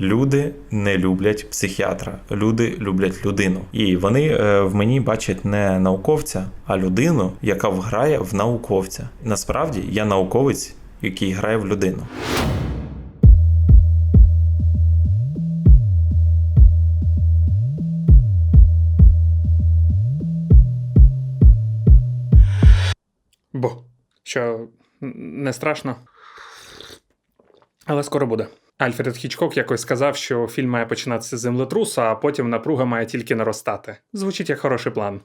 Люди не люблять психіатра, люди люблять людину. І вони е, в мені бачать не науковця, а людину, яка грає в науковця. Насправді я науковець, який грає в людину. Бо, що не страшно. Але скоро буде. Альфред Хічкок якось сказав, що фільм має починатися з землетруса, а потім напруга має тільки наростати. Звучить як хороший план.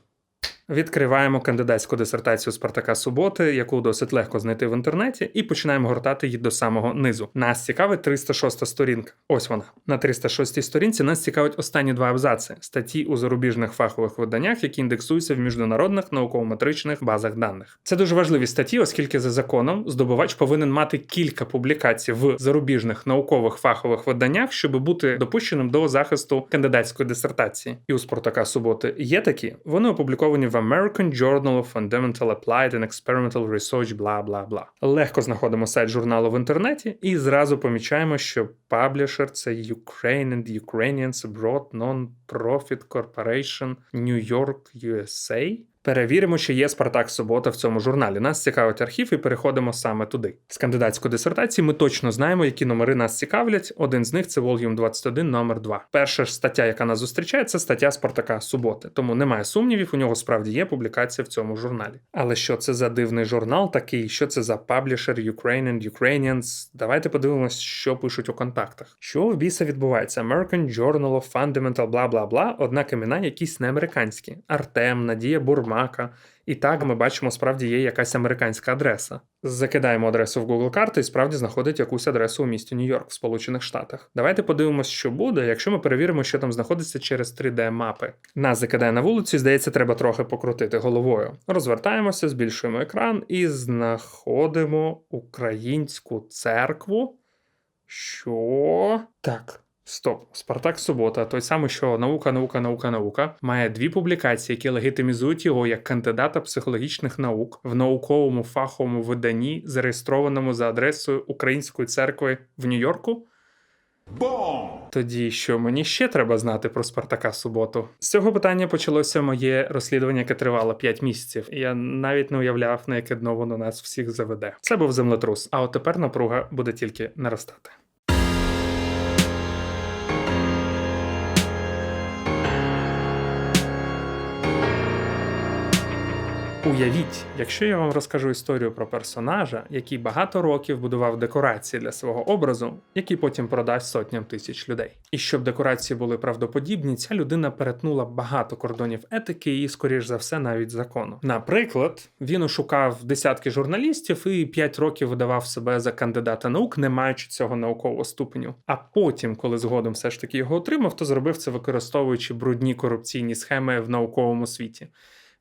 Відкриваємо кандидатську дисертацію Спартака Суботи, яку досить легко знайти в інтернеті, і починаємо гортати її до самого низу. Нас цікавить 306 сторінка. Ось вона. На 306 сторінці нас цікавить останні два абзаци статті у зарубіжних фахових виданнях, які індексуються в міжнародних науково-метричних базах даних. Це дуже важливі статті, оскільки за законом здобувач повинен мати кілька публікацій в зарубіжних наукових фахових виданнях, щоб бути допущеним до захисту кандидатської дисертації. І у Спартака Суботи є такі. Вони опубліковані в American Journal of Fundamental Applied and Experimental Research, бла бла бла. Легко знаходимо сайт журналу в інтернеті і зразу помічаємо, що паблішер це Ukraine and Ukrainians Abroad Non-Profit Corporation New York, USA. Перевіримо, чи є Спартак Субота в цьому журналі. Нас цікавить архів і переходимо саме туди. З кандидатської дисертації ми точно знаємо, які номери нас цікавлять. Один з них це Volume 21, номер 2. Перша ж стаття, яка нас зустрічає, це стаття Спартака Суботи. Тому немає сумнівів, у нього справді є публікація в цьому журналі. Але що це за дивний журнал такий? Що це за паблішер Ukraine and Ukrainians? Давайте подивимось, що пишуть у контактах. Що в біса відбувається? American Journal of Fundamental бла бла бла, однак імена якісь не американські. Артем, Надія Бурмака. І так ми бачимо, справді є якась американська адреса. Закидаємо адресу в Google карти і справді знаходить якусь адресу у місті Нью-Йорк в Сполучених Штатах. Давайте подивимось, що буде, якщо ми перевіримо, що там знаходиться через 3D-мапи. Нас закидає на вулицю, і здається, треба трохи покрутити головою. Розвертаємося, збільшуємо екран і знаходимо українську церкву. Що? Так. Стоп, Спартак Субота, той самий, що наука, наука, наука, наука, має дві публікації, які легітимізують його як кандидата психологічних наук в науковому фаховому виданні, зареєстрованому за адресою Української церкви в Нью-Йорку. Тоді що мені ще треба знати про Спартака Суботу? З цього питання почалося моє розслідування, яке тривало 5 місяців. Я навіть не уявляв, на яке дно воно нас всіх заведе. Це був землетрус, а от тепер напруга буде тільки наростати. Уявіть, якщо я вам розкажу історію про персонажа, який багато років будував декорації для свого образу, який потім продасть сотням тисяч людей. І щоб декорації були правдоподібні, ця людина перетнула багато кордонів етики і, скоріш за все, навіть закону. Наприклад, він ошукав десятки журналістів і 5 років видавав себе за кандидата наук, не маючи цього наукового ступеню. А потім, коли згодом все ж таки його отримав, то зробив це використовуючи брудні корупційні схеми в науковому світі.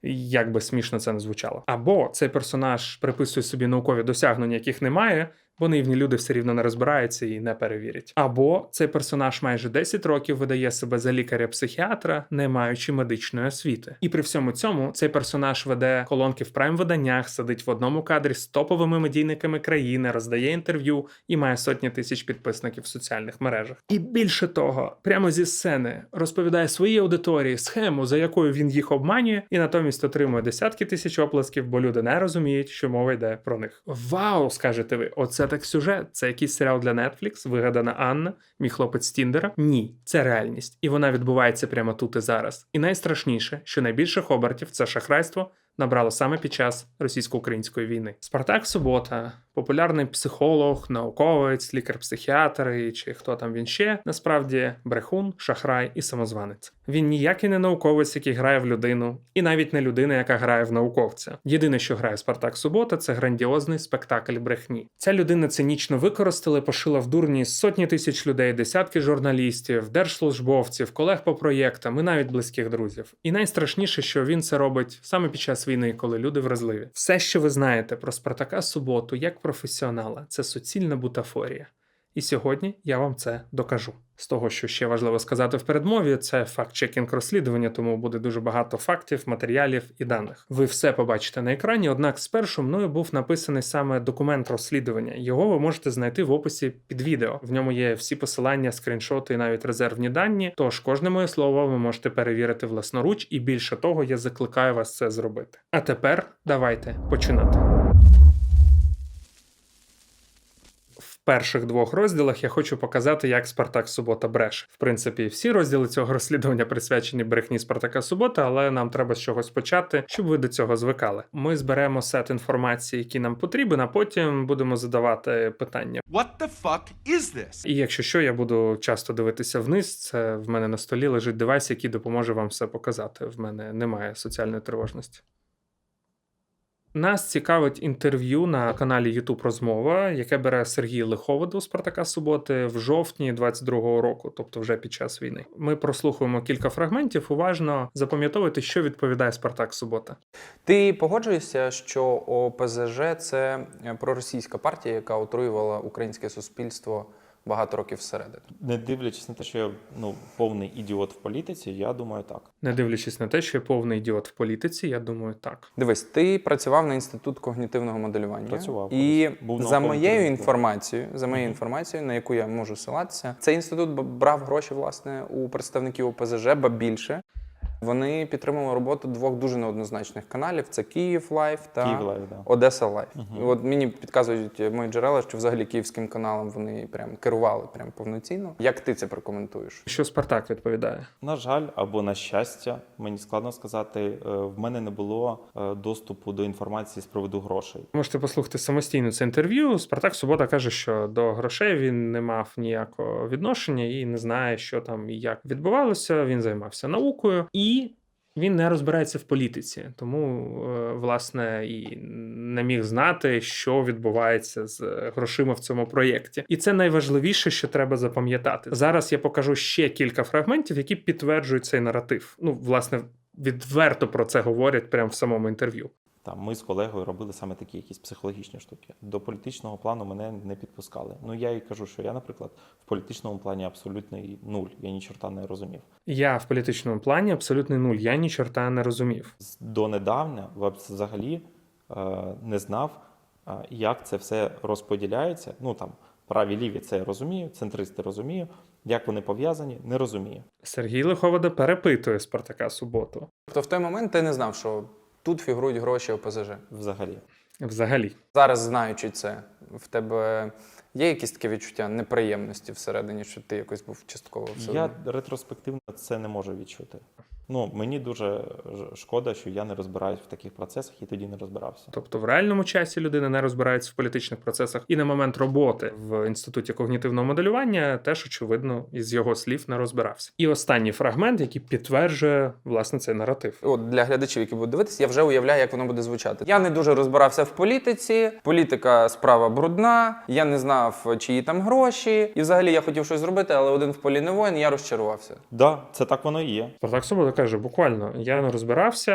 Як би смішно це не звучало. Або цей персонаж приписує собі наукові досягнення, яких немає, бо наївні люди все рівно не розбираються і не перевірять. Або цей персонаж майже 10 років видає себе за лікаря-психіатра, не маючи медичної освіти. І при всьому цьому цей персонаж веде колонки в прайм-виданнях, сидить в одному кадрі з топовими медійниками країни, роздає інтерв'ю і має сотні тисяч підписників в соціальних мережах. І більше того, прямо зі сцени розповідає своїй аудиторії схему, за якою він їх обманює, і натомість отримує десятки тисяч оплесків, бо люди не розуміють, що мова йде про них. Вау, скажете ви, оце так сюжет. Це якийсь серіал для Netflix, вигадана Анна, мій хлопець Тіндера. Ні, це реальність, і вона відбувається прямо тут і зараз. І найстрашніше, що найбільше хобартів це шахрайство набрало саме під час російсько-української війни. Спартак Субота, популярний психолог, науковець, лікар-психіатр і чи хто там він ще, насправді брехун, шахрай і самозванець. Він ніякий не науковець, який грає в людину, і навіть не людина, яка грає в науковця. Єдине, що грає Спартак Субота, це грандіозний спектакль брехні. Ця людина цинічно використала, пошила в дурні сотні тисяч людей, десятки журналістів, держслужбовців, колег по проєктам і навіть близьких друзів. І найстрашніше, що він це робить саме під час війни, коли люди вразливі. Все, що ви знаєте про Спартака Суботу як професіонала, це суцільна бутафорія. І сьогодні я вам це докажу. З того, що ще важливо сказати в передмові, це факт-чекінг розслідування, тому буде дуже багато фактів, матеріалів і даних. Ви все побачите на екрані. Однак спершу мною був написаний саме документ розслідування. Його ви можете знайти в описі під відео. В ньому є всі посилання, скріншоти і навіть резервні дані. Тож кожне моє слово ви можете перевірити власноруч, і більше того, я закликаю вас це зробити. А тепер давайте починати. Перших двох розділах я хочу показати, як Спартак Субота бреше. В принципі, всі розділи цього розслідування присвячені брехні Спартака Субота, але нам треба з чогось почати, щоб ви до цього звикали. Ми зберемо сет інформації, які нам потрібен, а потім будемо задавати питання. What the fuck is this? І якщо що, я буду часто дивитися вниз. Це в мене на столі лежить девайс, який допоможе вам все показати. В мене немає соціальної тривожності. Нас цікавить інтерв'ю на каналі YouTube Розмова, яке бере Сергій Лиховод у Спартака Суботи в жовтні 22-го року, тобто вже під час війни. Ми прослухаємо кілька фрагментів. Уважно запам'ятовуйте, що відповідає Спартак Субота. Ти погоджуєшся, що ОПЗЖ це проросійська партія, яка отруювала українське суспільство багато років всередину. Не дивлячись на те, що я ну, повний ідіот в політиці, я думаю так. Не дивлячись на те, що я повний ідіот в політиці, я думаю так. Дивись, ти працював на інститут когнітивного моделювання. Працював і. Був за моєю інформацією, за моєю інформацією, на яку я можу ссилатися, цей інститут б- брав гроші власне у представників ОПЗЖ, ба більше. Вони підтримували роботу двох дуже неоднозначних каналів: це Київ Лайф та Київ да. Одеса Лайф. І от мені підказують мої джерела, що взагалі київським каналом вони прям керували прям повноцінно. Як ти це прокоментуєш? Що Спартак відповідає? На жаль, або на щастя, мені складно сказати, е, в мене не було е, доступу до інформації з приводу грошей. Можете послухати самостійно це інтерв'ю. Спартак Субота каже, що до грошей він не мав ніякого відношення і не знає, що там і як відбувалося. Він займався наукою і. Він не розбирається в політиці, тому е, власне і не міг знати, що відбувається з грошима в цьому проєкті. І це найважливіше, що треба запам'ятати. Зараз я покажу ще кілька фрагментів, які підтверджують цей наратив. Ну, власне, відверто про це говорять прямо в самому інтерв'ю. Там ми з колегою робили саме такі якісь психологічні штуки. До політичного плану мене не підпускали. Ну я і кажу, що я, наприклад, в політичному плані абсолютний нуль. Я ні чорта не розумів. Я в політичному плані абсолютний нуль. Я ні чорта не розумів. Донедавна взагалі е, не знав, е, як це все розподіляється. Ну там праві ліві це я розумію, центристи розумію. Як вони пов'язані, не розумію. Сергій Лиховода перепитує Спартака Суботу. Тобто в той момент ти не знав, що тут фігурують гроші ОПЗЖ. Взагалі. Взагалі, Зараз, знаючи це, в тебе є якісь таке відчуття неприємності всередині, що ти якось був частково все Я ретроспективно це не можу відчути. Ну мені дуже шкода, що я не розбираюсь в таких процесах і тоді не розбирався. тобто в реальному часі людина не розбирається в політичних процесах, і на момент роботи в інституті когнітивного моделювання теж очевидно із його слів не розбирався. І останній фрагмент, який підтверджує власне цей наратив. От для глядачів, які будуть дивитися, я вже уявляю, як воно буде звучати. Я не дуже розбирався в політиці. Політика справа брудна. Я не знав, чиї там гроші. І взагалі я хотів щось зробити, але один в полі не воїн, я розчарувався. Да, це так воно і є. Спартак Субота каже: буквально я не розбирався,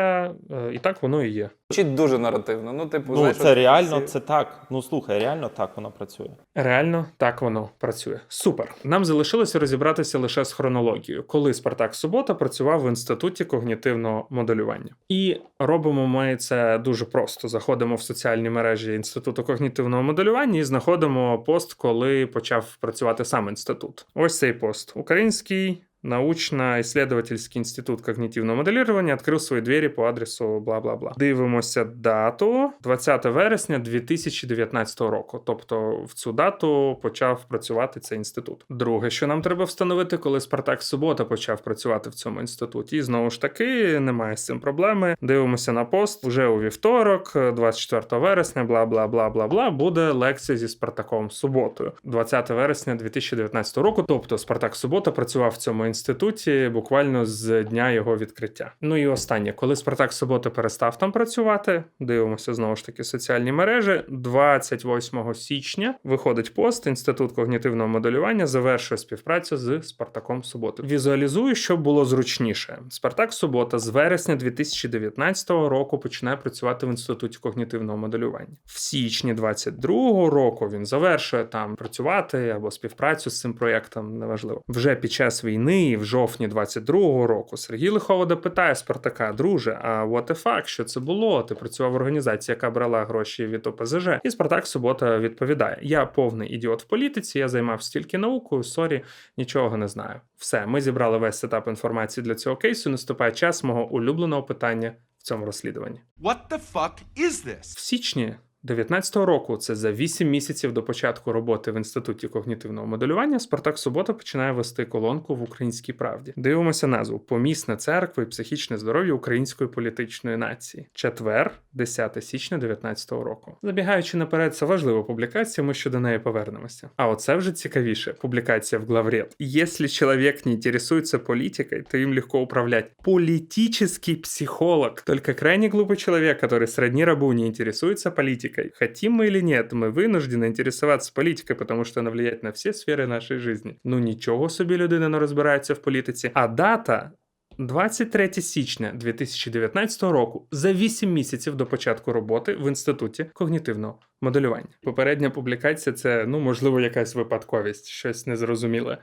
е, і так воно і є. Звучить дуже наративно. Ну, типу, Ну знаєш, це реально, всі- це так. Ну слухай, реально так воно працює. Реально так воно працює. Супер. Нам залишилося розібратися лише з хронологією, коли Спартак Субота працював в інституті когнітивного моделювання. І робимо ми це дуже просто. Заходимо в соціальні мережі інституту когнітивного моделювання і знаходимо пост, коли почав працювати сам інститут. Ось цей пост. Український. Научно-исследовательский институт когнитивного моделирования открыл свои двери по адресу бла-бла-бла. Дивимося дату 20 вересня 2019 року. Тобто в цю дату почав працювати цей інститут. Друге, що нам треба встановити, коли Спартак Субота почав працювати в цьому інституті. І знову ж таки, немає з цим проблеми. Дивимося на пост вже у вівторок, 24 вересня, бла бла бла бла бла. Буде лекція зі Спартаком Суботою. 20 вересня 2019 року. Тобто Спартак Субота працював в цьому інституті буквально з дня його відкриття. Ну і останнє, коли Спартак Субота перестав там працювати, дивимося знову ж таки соціальні мережі. 28 січня виходить пост. Інститут когнітивного моделювання завершує співпрацю з Спартаком Суботи. Візуалізую, щоб було зручніше. Спартак Субота з вересня 2019 року починає працювати в інституті когнітивного моделювання. В січні 22 року він завершує там працювати або співпрацю з цим проєктом, неважливо. Вже під час війни, в жовтні 22 року, Сергій Лиховода питає Спартака: друже, а what the fuck, що це було? Ти працював в організації, яка брала гроші від ОПЗЖ. І Спартак Субота відповідає: Я повний ідіот в політиці, я займався тільки наукою, сорі, нічого не знаю. Все, ми зібрали весь сетап інформації для цього кейсу. Наступає час мого улюбленого питання в цьому розслідуванні. What the fuck is this? В січні 19-го року, це за 8 місяців до початку роботи в інституті когнітивного моделювання, Спартак Субота починає вести колонку в українській правді. Дивимося назву Помісна церква і психічне здоров'я української політичної нації. Четвер, 10 січня 19-го року. Забігаючи наперед, це важлива публікація. Ми ще до неї повернемося. А оце вже цікавіше. Публікація в главред. Если человек не интересуется политикой, то им легко управлять. Политический психолог. Только крайне глупый человек, который сродни рабу, не интересуется политикой. Хотим мы или нет, мы вынуждены интересоваться политикой, потому что она влияет на всі сфери нашої жизни. Ну нічого собі людина не розбирається в політиці. А дата 23 січня 2019 року, за 8 місяців до початку роботи в інституті когнітивного моделювання. Попередня публікація це ну можливо якась випадковість, щось незрозуміле.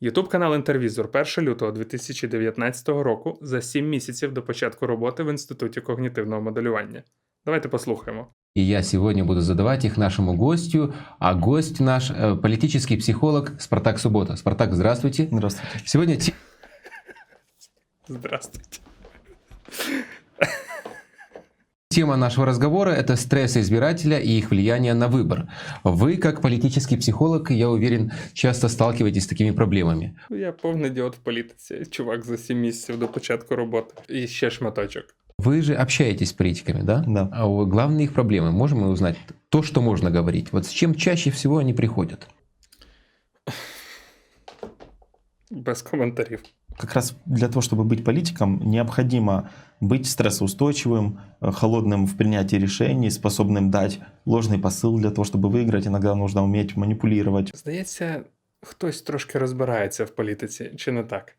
Ютуб канал Інтервізор 1 лютого 2019 року за 7 місяців до початку роботи в інституті когнітивного моделювання. Давайте послухаємо. И я сегодня буду задавать их нашему гостю, а гость наш э, политический психолог Спартак Суббота. Спартак, здравствуйте. Здравствуйте. Сегодня те- Здравствуйте. тема нашего разговора – это стрессы избирателя и их влияние на выбор. Вы, как политический психолог, я уверен, часто сталкиваетесь с такими проблемами. Я повний ідіот в політиці, чувак за 7 місяців до початку роботи. І ще шматочок. Вы же общаетесь с политиками, да? Да. А о- главные их проблемы, можем мы узнать то, что можно говорить? Вот с чем чаще всего они приходят? Без коментарів. Как раз для того, чтобы быть политиком, необходимо быть стрессоустойчивым, э, холодным в принятии решений, способным дать ложный посыл для того, чтобы выиграть. Иногда нужно уметь манипулировать. Здається, хтось трошки розбирається в політиці, чи не так?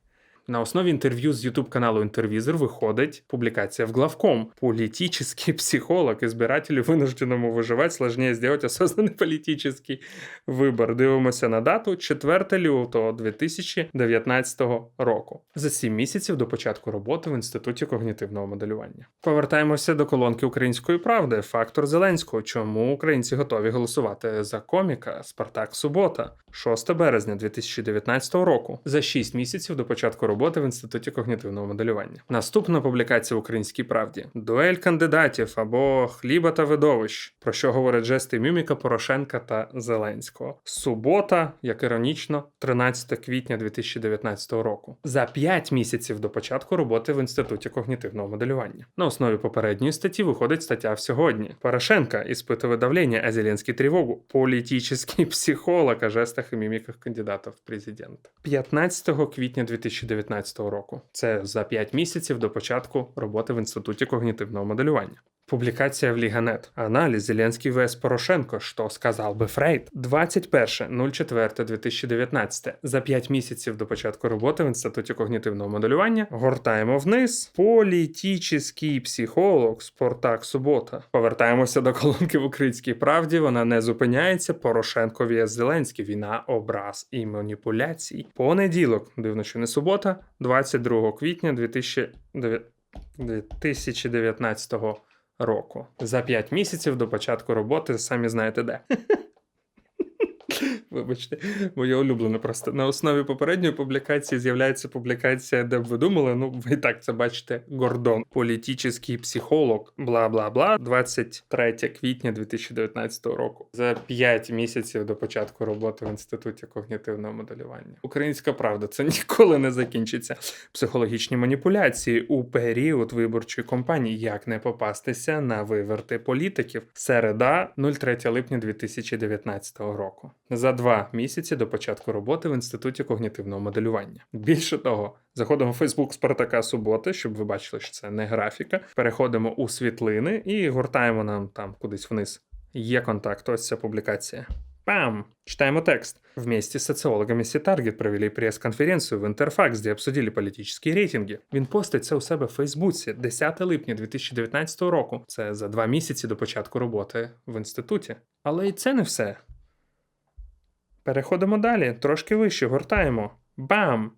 На основі інтерв'ю з YouTube каналу Інтервізор виходить публікація в главком. Политический психолог избирателю вынужденному выживать сложнее сделать осознанный политический вибор. Дивимося на дату 4 лютого 2019 року. За 7 місяців до початку роботи в Інституті когнітивного моделювання. Повертаємося до колонки Української правди. Фактор Зеленського. Чому українці готові голосувати за коміка Спартак Субота? 6 березня 2019 року. За 6 місяців до початку роботи в Інституті когнітивного моделювання. Наступна публікація в Українській правді: дуель кандидатів або хліба та видовищ, про що говорять жести міміка Порошенка та Зеленського. Субота, як іронічно, 13 квітня 2019 року. За 5 місяців до початку роботи в Інституті когнітивного моделювання. На основі попередньої статті виходить стаття в сьогодні. Порошенка испытывает давление, а Зеленський тривогу. Політичний психолог о жестах і міміках кандидата в президенти. 15 квітня 2019 року. Це за 5 місяців до початку роботи в Інституті когнітивного моделювання. Публікація в Ліганет. Аналіз Зеленський вс Порошенко. Що сказав би Фрейд? 21.04.2019. За 5 місяців до початку роботи в Інституті когнітивного моделювання. Гортаємо вниз. Політичний психолог Спартак Субота. Повертаємося до колонки в Українській правді. Вона не зупиняється. Порошенко vs Зеленський. Війна, образ і маніпуляцій. Понеділок, дивно, що не субота, 22 квітня 2019 року. За 5 місяців до початку роботи, самі знаєте де. Вибачте, моє улюблене просто. На основі попередньої публікації з'являється публікація, де б ви думали, ну ви так це бачите, Гордон, політичний психолог, бла бла бла, 23 квітня 2019 року. За 5 місяців до початку роботи в інституті когнітивного моделювання. Українська правда, це ніколи не закінчиться. Психологічні маніпуляції у період виборчої кампанії. Як не попастися на виверти політиків? Середа, 03 липня 2019 року. За два місяці до початку роботи в інституті когнітивного моделювання. Більше того, заходимо в Фейсбук Спартака Суботи, щоб ви бачили, що це не графіка. Переходимо у світлини і гортаємо нам там кудись вниз. Є контакт, ось ця публікація. Пам! Читаем текст. Вместе с социологами Сітаргет провели прес-конференцію в Интерфакс, де обсудили політичні рейтинги. Він постить це у себе в Фейсбуці 10 липня 2019 року. Це за два місяці до початку роботи в інституті. Але і це не все. Переходимо далі, трошки вище, гортаємо. Бам!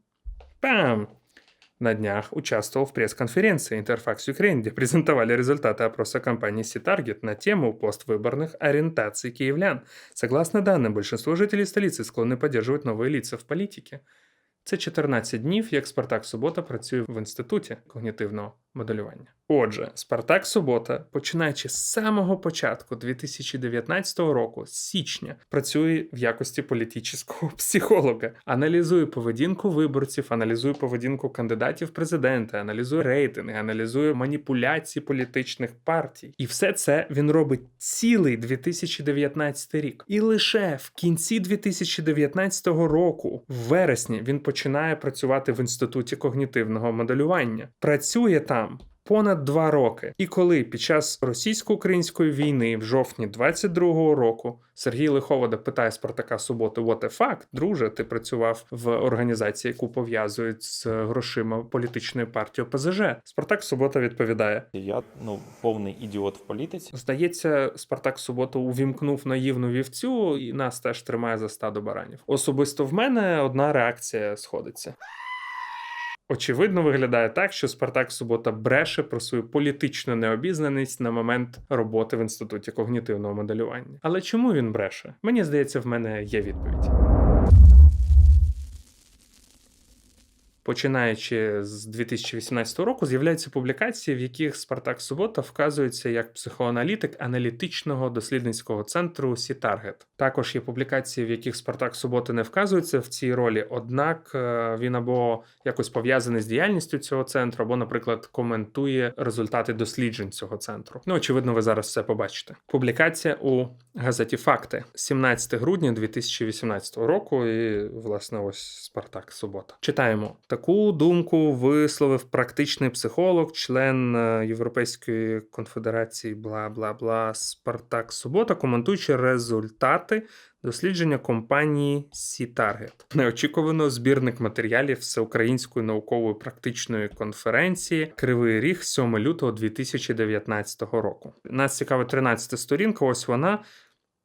Бам! На днях участвовал в пресс-конференции Интерфакс Ukraine, где презентовали результаты опроса компании Ситаргет на тему поствыборных ориентаций киевлян. Согласно данным, большинство жителей столицы склонны поддерживать новые лица в политике. Це 14 днів, як Спартак Субота працює в інституті когнітивного моделювання. Отже, Спартак Субота, починаючи з самого початку 2019 року, з січня, працює в якості політичного психолога, аналізує поведінку виборців, аналізує поведінку кандидатів в президенти, аналізує рейтинги, аналізує маніпуляції політичних партій. І все це він робить цілий 2019 рік. І лише в кінці 2019 року, в вересні, він починає працювати в інституті когнітивного моделювання. Працює там. Понад два роки, і коли під час російсько-української війни в жовтні 22-го року Сергій Лиховода питає Спартака Суботи: «What the fuck? друже, ти працював в організації, яку пов'язують з грошима політичної партії ОПЗЖ. Спартак Субота відповідає: Я ну повний ідіот в політиці. Здається, Спартак Суботу увімкнув наївну вівцю і нас теж тримає за стадо баранів. Особисто в мене одна реакція сходиться. Очевидно, виглядає так, що Спартак Субота бреше про свою політичну необізнаність на момент роботи в інституті когнітивного моделювання. Але чому він бреше? Мені здається, в мене є відповідь. Починаючи з 2018 року, з'являються публікації, в яких Спартак Субота вказується як психоаналітик аналітичного дослідницького центру Сітаргет. Також є публікації, в яких Спартак Субота не вказується в цій ролі, однак е, він або якось пов'язаний з діяльністю цього центру, або, наприклад, коментує результати досліджень цього центру. Ну, очевидно, ви зараз все побачите. Публікація у газеті Факти 17 грудня 2018 року. І, власне, ось Спартак Субота. Читаємо таку думку висловив практичний психолог, член е, Європейської конфедерації, бла бла бла Спартак Субота, коментуючи результати дослідження компанії Сітаргет. Неочікувано збірник матеріалів всеукраїнської наукової практичної конференції Кривий Ріг 7 лютого 2019 року. Нас цікавить 13 сторінка. Ось вона.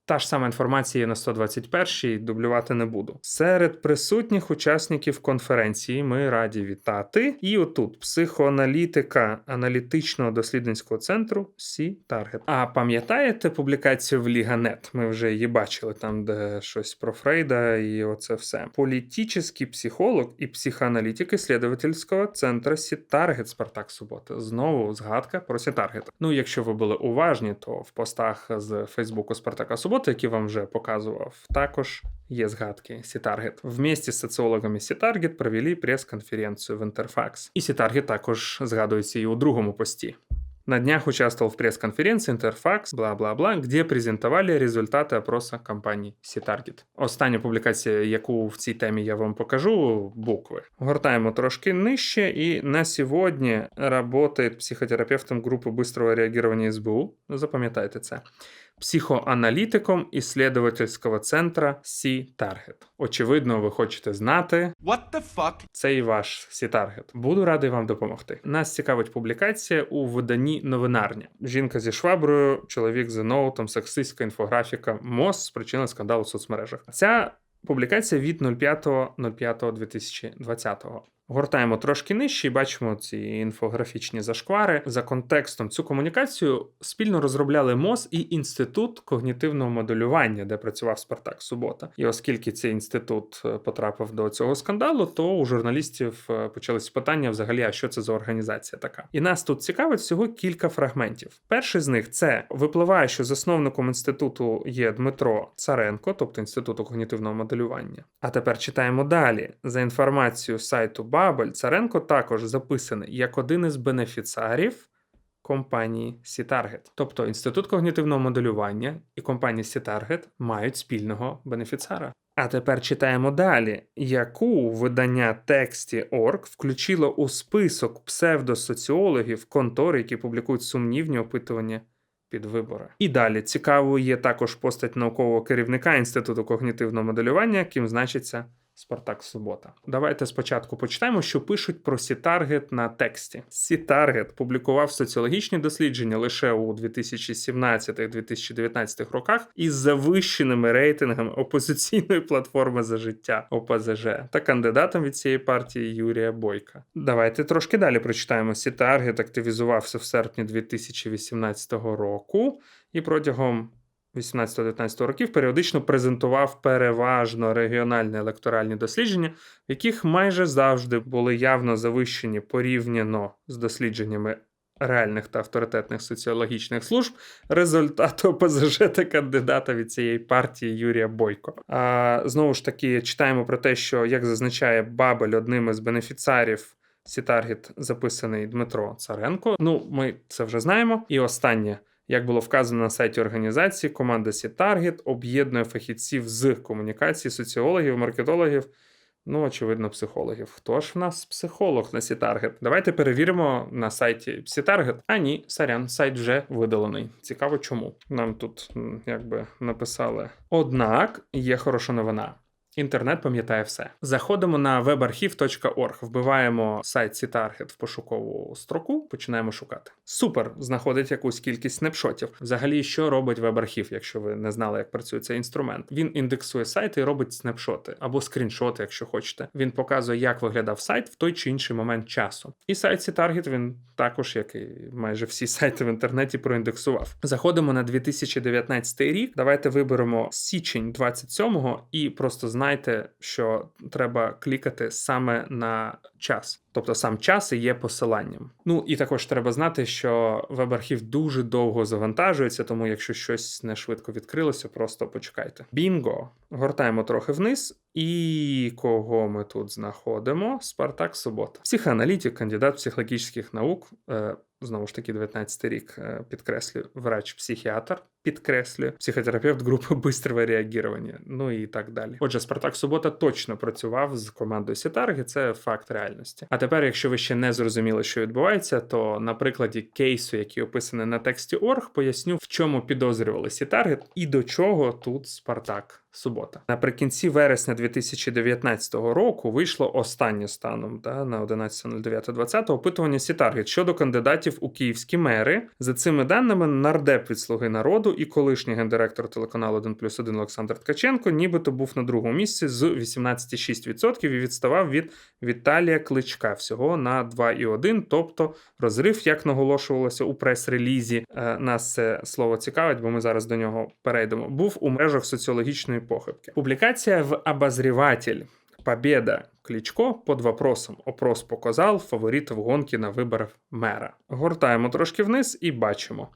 Та ж сама інформація є на 121-й, дублювати не буду. Серед присутніх учасників конференції ми раді вітати. І отут психоаналітика аналітичного дослідницького центру Сі Таргет. А пам'ятаєте публікацію в Ліганет? Ми вже її бачили там, де щось про Фрейда і оце все. Політичний психолог і психоаналітик исследовательського центру Сі Таргет Спартак Субота. Знову згадка про Сі Таргет. Ну, якщо ви були уважні, то в постах з Фейсбуку Спартака Субота, які вам вже показував, також є згадки Сітаргет. Вместе з соціологами Сітаргет провели прес-конференцію в Интерфакс. І Сітаргет також згадується і у другому пості. На днях участвовал в пресс-конференции Interfax, бла-бла-бла, где презентували результати опроса компанії Сітаргет. Остання публікація, яку в цій темі я вам покажу, букви. Гортаємо трошки нижче, і на сьогодні работает психотерапевтом групи быстрого реагирования СБУ. Запам'ятайте це. Психоаналітиком исследовательського центра Сі-Таргет. Очевидно, ви хочете знати, What the fuck? це і ваш Сітаргет. Буду радий вам допомогти. Нас цікавить публікація у виданні новинарня. Жінка зі шваброю, чоловік з ноутом, сексистська інфографіка, МОЗ спричинила скандал у соцмережах. Ця публікація від 05.05.2020. Гортаємо трошки нижче і бачимо ці інфографічні зашквари. За контекстом цю комунікацію спільно розробляли МОЗ і інститут когнітивного моделювання, де працював Спартак Субота. І оскільки цей інститут е, потрапив до цього скандалу, то у журналістів е, почалися питання взагалі, а що це за організація така. І нас тут цікавить всього кілька фрагментів. Перший з них це випливає, що засновником інституту є Дмитро Царенко, тобто інституту когнітивного моделювання. А тепер читаємо далі. За інформацією сайту Бабель, Царенко також записаний як один із бенефіціарів компанії Сітаргет. Тобто інститут когнітивного моделювання і компанія Сітаргет мають спільного бенефіціара. А тепер читаємо далі, яку видання Тексті.орг включило у список псевдосоціологів контор, які публікують сумнівні опитування під вибори. І далі цікавою є також постать наукового керівника Інституту когнітивного моделювання, ким значиться Спартак Субота. Давайте спочатку почитаємо, що пишуть про Сітаргет на тексті. Сітаргет публікував соціологічні дослідження лише у 2017-2019 роках із завищеними рейтингами опозиційної платформи за життя ОПЗЖ та кандидатом від цієї партії Юрія Бойка. Давайте трошки далі прочитаємо. Сітаргет активізувався в серпні 2018 року і протягом 18-19 років періодично презентував переважно регіональні електоральні дослідження, в яких майже завжди були явно завищені порівняно з дослідженнями реальних та авторитетних соціологічних служб результати ОПЗЖ та кандидата від цієї партії Юрія Бойко. А знову ж таки читаємо про те, що як зазначає Бабель, одним із бенефіціарів Сітаргет записаний Дмитро Царенко. Ну, ми це вже знаємо. І останнє. Як було вказано на сайті організації, команда Сітаргет об'єднує фахівців з комунікації, соціологів, маркетологів, ну, очевидно, психологів. Хто ж в нас психолог на Сітаргет? Давайте перевіримо на сайті Сітаргет. А ні, сорян, сайт вже видалений. Цікаво, чому. Нам тут якби написали. Однак є хороша новина. Інтернет пам'ятає все. Заходимо на webarchiv.org, вбиваємо сайт Citarget в пошукову строку, починаємо шукати. Супер, знаходить якусь кількість снапшотів. Взагалі, що робить WebArchive, якщо ви не знали, як працює цей інструмент. Він індексує сайти і робить снапшоти або скріншоти, якщо хочете. Він показує, як виглядав сайт в той чи інший момент часу. І сайт Citarget він також, як і майже всі сайти в інтернеті, проіндексував. Заходимо на 2019 рік. Давайте виберемо січень 27-го і просто знайте, що треба клікати саме на час. Тобто сам час і є посиланням. Ну і також треба знати, що веб-архів дуже довго завантажується, тому якщо щось не швидко відкрилося, просто почекайте. Бінго! Гортаємо трохи вниз. І кого ми тут знаходимо? Спартак Субота. Психоаналітик, кандидат психологічних наук. Е, Знову ж таки, 19 рік е, підкреслюю, врач-психіатр, підкреслюю, психотерапевт групи бистрого реагування, ну і так далі. Отже, Спартак Субота точно працював з командою Сітарги, це факт реальності. А тепер, якщо ви ще не зрозуміли, що відбувається, то на прикладі кейсу, який описаний на тексті Орг, поясню, в чому підозрювали Сітаргет і до чого тут Спартак. Субота наприкінці вересня 2019 року вийшло останнє станом да, на 11.09.20 опитування Сітаргет щодо кандидатів у київські мери. За цими даними, нардеп від Слуги народу і колишній гендиректор телеканалу 1 плюс 1 Олександр Ткаченко, нібито був на другому місці з 18,6% і відставав від Віталія Кличка всього на 2,1%, тобто розрив, як наголошувалося у прес-релізі. Е, Нас це слово цікавить, бо ми зараз до нього перейдемо. Був у межах соціологічної похибки. Публікація в Обозреватель. Победа Кличко под вопросом. Опрос показав фаворитів гонки на виборах мера. Гортаємо трошки вниз і бачимо.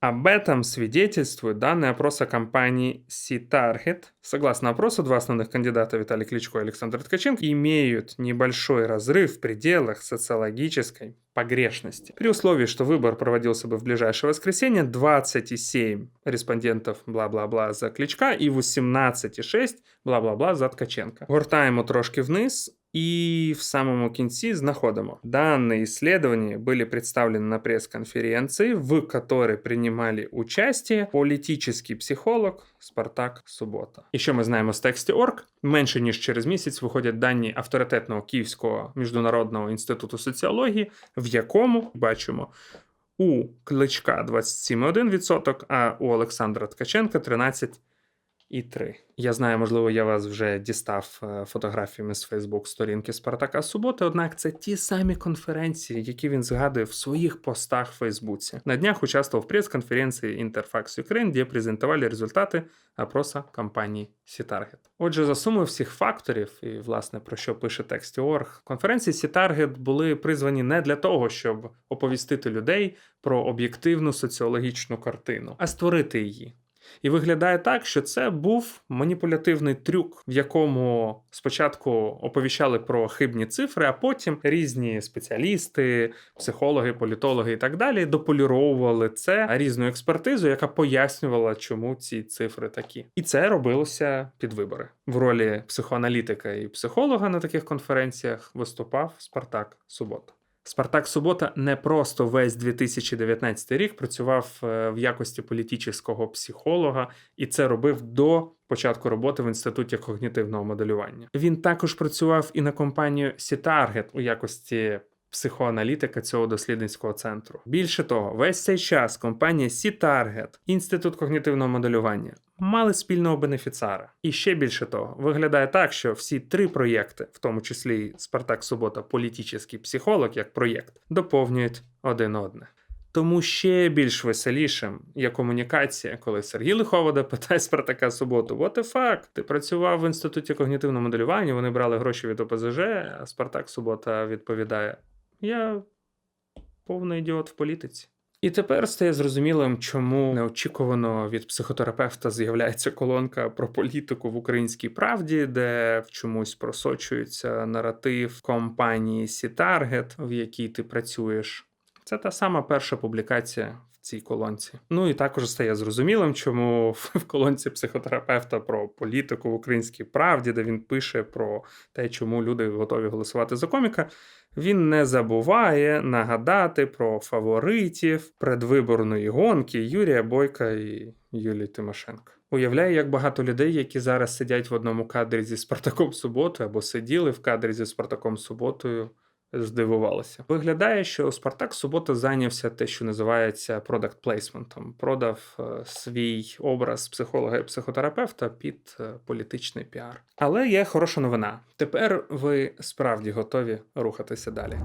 Об этом свидетельствуют данные опроса компании C-Target. Согласно опросу, два основных кандидата Виталий Кличко и Александр Ткаченко имеют небольшой разрыв в пределах социологической погрешности. При условии, что выбор проводился бы в ближайшее воскресенье, 27 респондентов бла-бла-бла за Кличка и 18,6 бла-бла-бла за Ткаченка. Гортаємо трошки вниз і в самому кінці знаходимо. Данные исследования были представлены на пресс-конференции, в которой принимали участие политический психолог Спартак Субота. І що ми знаємо з тексті Орг? Менше ніж через місяць виходять дані авторитетного Київського міжнародного інституту соціології, в якому бачимо. У Кличка 27,1%, а у Олександра Ткаченка 13,3%. Я знаю, можливо, я вас вже дістав е, фотографіями з Фейсбук сторінки Спартака Суботи, однак це ті самі конференції, які він згадує в своїх постах в Фейсбуці. На днях участвував в прес-конференції Interfax Ukraine, де презентували результати опроса компанії Сітаргет. Отже, за сумою всіх факторів, і власне про що пише Тексті.орг, конференції Сітаргет були призвані не для того, щоб оповістити людей про об'єктивну соціологічну картину, а створити її. І виглядає так, що це був маніпулятивний трюк, в якому спочатку оповіщали про хибні цифри, а потім різні спеціалісти, психологи, політологи і так далі дополіровували це різну експертизу, яка пояснювала, чому ці цифри такі. І це робилося під вибори. В ролі психоаналітика і психолога на таких конференціях виступав Спартак Субота. Спартак Субота не просто весь 2019 рік працював е, в якості політичного психолога, і це робив до початку роботи в інституті когнітивного моделювання. Він також працював і на компанію Сітаргет у якості психоаналітика цього дослідницького центру. Більше того, весь цей час компанія Сітаргет, інститут когнітивного моделювання. Мали спільного бенефіцара. І ще більше того, виглядає так, що всі три проєкти, в тому числі Спартак Субота, політичний психолог як проєкт, доповнюють один одне. Тому ще більш веселішим є комунікація, коли Сергій Лиховода питає Спартака Суботу: What the fuck? Ти працював в інституті когнітивного моделювання, вони брали гроші від ОПЗЖ, а Спартак Субота відповідає: Я повний ідіот в політиці. І тепер стає зрозумілим, чому неочікувано від психотерапевта з'являється колонка про політику в українській правді, де в чомусь просочується наратив компанії Сітаргет, в якій ти працюєш. Це та сама перша публікація цій колонці. Ну і також стає зрозумілим, чому в колонці психотерапевта про політику в українській правді, де він пише про те, чому люди готові голосувати за коміка, він не забуває нагадати про фаворитів предвиборної гонки Юрія Бойка і Юлії Тимошенко. Уявляю, як багато людей, які зараз сидять в одному кадрі зі Спартаком Суботою або сиділи в кадрі зі Спартаком Суботою, здивувалися. Виглядає, що Спартак Субота зайнявся те, що називається product плейсментом, Продав е, свій образ психолога і психотерапевта під е, політичний піар. Але є хороша новина. Тепер ви справді готові рухатися далі.